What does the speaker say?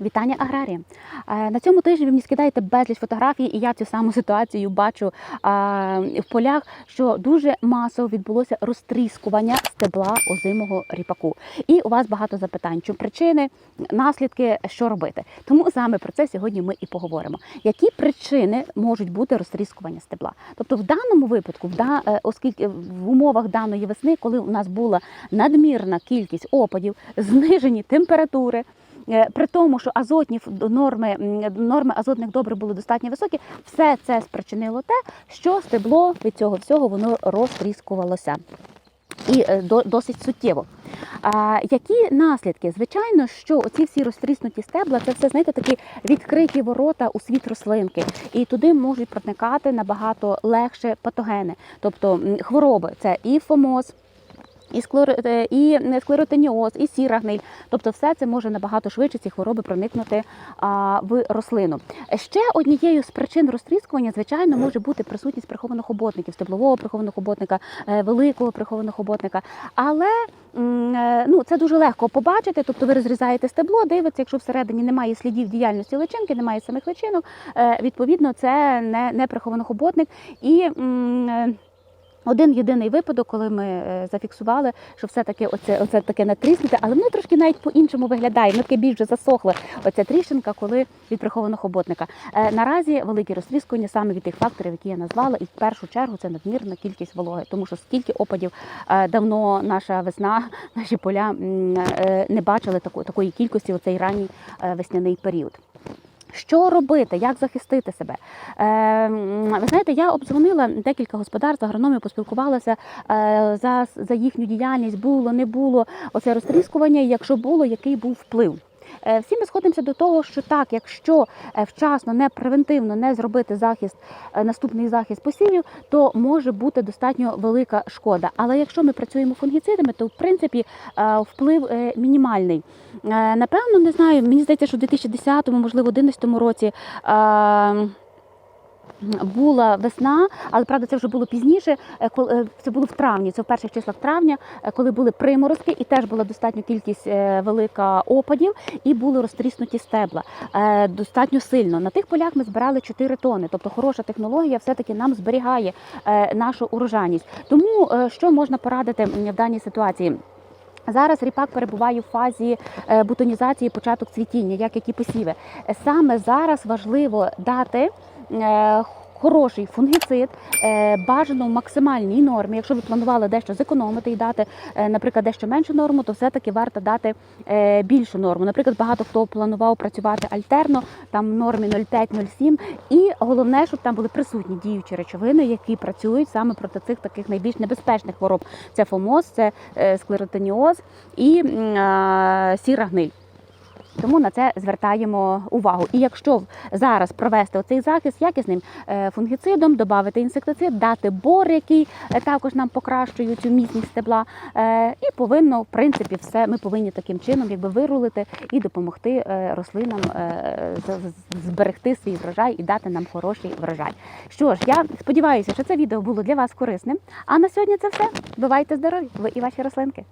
Вітання аграріям. Е, На цьому тижні ви мені скидаєте безліч фотографій, і я цю саму ситуацію бачу в полях, що дуже масово відбулося розтріскування стебла озимого ріпаку. І у вас багато запитань, чи причини, наслідки, що робити. Тому саме про це сьогодні ми і поговоримо. Які причини можуть бути розтріскування стебла? Тобто, в даному випадку, е, оскільки в умовах даної весни, коли у нас була надмірна кількість опадів, знижені температури. Е, При тому, що азотні норми, норми азотних добрив були достатньо високі, все це спричинило те, що стебло від цього всього воно розтріскувалося. І е, до- досить суттєво. А, які наслідки? Звичайно, що оці всі розтріснуті стебла, це все знаєте, такі відкриті ворота у світ рослинки, і туди можуть проникати набагато легше патогени, тобто хвороби. Це і фомоз, і, е, і склеротиніоз, і сіра гниль. Тобто, все це може набагато швидше ці хвороби проникнути а, в рослину. Ще однією з причин розтріскування, звичайно, може бути присутність прихованих оботників, стеблового прихованого оботника, е, великого прихованого оботника. Але е, ну, це дуже легко побачити. Тобто ви розрізаєте стебло, дивитеся, якщо всередині немає слідів діяльності личинки, немає самих личинок, відповідно, це не, не прихований оботник. І м, один єдиний випадок, коли ми е, зафіксували, що все-таки оце, оце таке натріснуте, але воно трошки навіть по-іншому виглядає. Воно таке більш засохле. Оця тріщинка, коли від прихованого оботника. Е, наразі великі розтріскування саме від тих факторів, які я назвала, і в першу чергу це надмірна кількість вологи, тому що стільки опадів е, давно наша весна, наші поля не бачили такої кількості у цей ранній весняний період. Що робити, як захистити себе? Е, ви знаєте, я обдзвонила декілька господарств, агрономів, поспілкувалася е, за, за їхню діяльність, було, не було оце розтріскування, якщо було, який був вплив. Е, Всі ми сходимося до того, що так, якщо е, вчасно, не превентивно не зробити захист, е, наступний захист посівів, то може бути достатньо велика шкода. Але якщо ми працюємо фунгіцидами, то в принципі вплив мінімальний. Напевно, не знаю, мені здається, що в 2010, можливо, 2011 році. Була весна, але правда це вже було пізніше. е, е, Це було в травні, це в перших числах травня, е, коли були приморозки, і теж була достатньо кількість велика опадів, і були розтріснуті стебла достатньо сильно. На тих полях ми збирали 4 тони, тобто хороша технологія все-таки нам зберігає нашу урожайність. Тому що можна порадити в даній ситуації? Зараз ріпак перебуває в фазі бутонізації, початок цвітіння, як які посіви. Саме зараз важливо дати. Е, Хороший фунгіцид е, бажано в максимальній нормі. Якщо ви планували дещо зекономити і дати, е, наприклад, дещо меншу норму, то все-таки варто дати більшу норму. Наприклад, багато хто планував працювати альтерно, там в нормі 0,5-0,7. І головне, щоб там були присутні діючі речовини, які працюють саме проти цих таких найбільш небезпечних хвороб. Це фомоз, це склеротиніоз і сіра гниль. Тому на це звертаємо увагу. І якщо зараз провести оцей захист якісним е, фунгіцидом, додати інсектицид, дати бор, який е, також нам покращує цю міцність стебла, е, і повинно, в принципі, все ми повинні таким чином якби вирулити і допомогти рослинам зберегти свій врожай і дати нам хороший врожай. Що ж, я сподіваюся, що це відео було для вас корисним. А на сьогодні це все. Бувайте здорові! Ви і ваші рослинки.